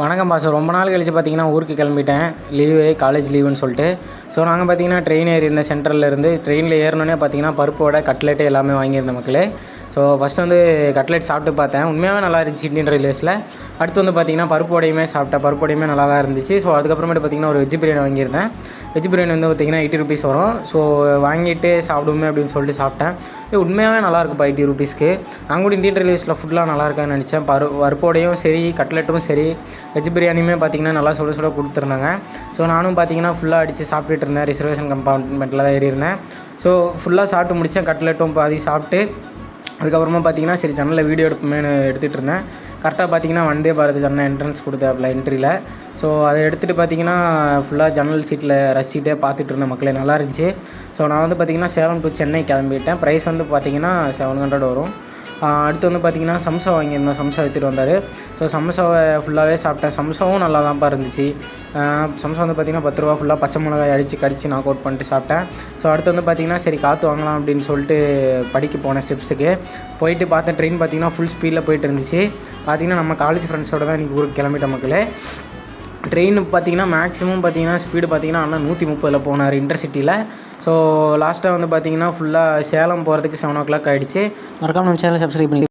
வணக்கம் பாஸ் ரொம்ப நாள் கழித்து பார்த்தீங்கன்னா ஊருக்கு கிளம்பிட்டேன். லீவு காலேஜ் லீவுன்னு சொல்லிட்டு. ஸோ நாங்கள் பார்த்தீங்கன்னா ட்ரெயின் ஏறியிருந்தேன் சென்ட்ரலில் இருந்து ட்ரெயினில் ஏறினோன்னே பார்த்தீங்கன்னா பருப்போட கட்லெட்டு எல்லாமே வாங்கியிருந்தேன் மக்களே. ஸோ ஃபஸ்ட் வந்து கட்லெட் சாப்பிட்டு பார்த்தேன். உண்மையாகவே நல்லா இருந்துச்சு இந்தியன் ரயில்வேஸில் அடுத்து வந்து பார்த்தீங்கன்னா பருப்போடையுமே சாப்பிட்டேன். பருப்போடையுமே நல்லா தான் இருந்துச்சு. ஸோ அதுக்கப்புறமேட்டு பார்த்தீங்கன்னா ஒரு வெஜ் பிரியாணி வாங்கியிருந்தேன். வெஜ் பிரியாணி வந்து பார்த்தீங்கன்னா எயிட்டி ருபீஸ் வரும். ஸோ வாங்கிட்டு சாப்பிடுமே அப்படின்னு சொல்லிட்டு சாப்பிட்டேன். இது உண்மையாகவே நல்லா இருக்குப்பா எயிட்டி ருபீஸ்க்கு நான் கூட இந்தியன் ரயில்வேஸில் ஃபுட்லாம் நல்லா இருக்கான்னு நினச்சேன். பரு பருப்போடையும் சரி கட்லெட்டும் சரி வெஜ் பிரியாணியுமே பார்த்தீங்கன்னா நல்லா சுட சுட கொடுத்துருந்தாங்க. ஸோ நானும் பார்த்தீங்கன்னா ஃபுல்லாக அடித்து சாப்பிட்டுட்டு இருந்தேன். ரிசர்வேஷன் கம்பார்ட்மெண்ட்டில் தான் ஏறி இருந்தேன். ஸோ ஃபுல்லாக சாப்பிட்டு முடித்தேன் கட்லெட்டும் பாதி சாப்பிட்டு அதுக்கப்புறமா பார்த்தீங்கன்னா சரி ஜன்னலில் வீடியோ எடுப்புமேனு எடுத்துகிட்டு இருந்தேன். கரெக்டாக பார்த்தீங்கன்னா வந்தே பாரத் ஜன்னல் என்ட்ரன்ஸ் கொடுத்தாப்புல என்ட்ரியில் ஸோ அதை எடுத்துகிட்டு பார்த்தீங்கன்னா ஃபுல்லாக ஜன்னல் சீட்டில் ரசிச்சுட்டே பார்த்துட்டு இருந்த மக்களே நல்லா இருந்துச்சு. ஸோ நான் வந்து பார்த்தீங்கன்னா சேலம் டு சென்னை கிளம்பிட்டேன். ப்ரைஸ் வந்து பார்த்தீங்கன்னா செவன் ஹண்ட்ரட் வரும். அடுத்து வந்து பார்த்தீங்கன்னா சம்சா வாங்கியிருந்தோம். சம்சா எடுத்துகிட்டு வந்தார். ஸோ சம்சாவை ஃபுல்லாகவே சாப்பிட்டேன். சம்சாவும் நல்லா தான்ப்பா இருந்துச்சு சம்சா வந்து பார்த்தீங்கன்னா பத்து ரூபா ஃபுல்லாக பச்சை மிளகாய் அடித்து கடிச்சு நான் அவுட் பண்ணிட்டு சாப்பிட்டேன். ஸோ அடுத்து வந்து பார்த்திங்கன்னா சரி காற்று வாங்கலாம் அப்படின்னு சொல்லிட்டு படிக்க போனேன் ஸ்டெப்ஸுக்கு போயிட்டு பார்த்தேன் ட்ரெயின் பார்த்தீங்கன்னா ஃபுல் ஸ்பீடில் போயிட்டு இருந்துச்சு. பார்த்தீங்கன்னா நம்ம காலேஜ் ஃப்ரெண்ட்ஸோட தான் இன்றைக்கி ஊருக்கு கிளம்பிட்ட மக்களே. ட்ரெயின் பார்த்தீங்கன்னா மேக்ஸிமம் பார்த்தீங்கன்னா ஸ்பீடு பார்த்தீங்கன்னா அண்ணா நூற்றி முப்பதில் போனார் இன்டர்சிட்டியில் ஸோ லாஸ்ட்டாக வந்து பார்த்தீங்கன்னா ஃபுல்லாக சேலம் போகிறதுக்கு செவன் ஓ கிளாக் ஆகிடுச்சு மறக்காம நம்ம சேனல் சப்ஸ்கிரைப் பண்ணி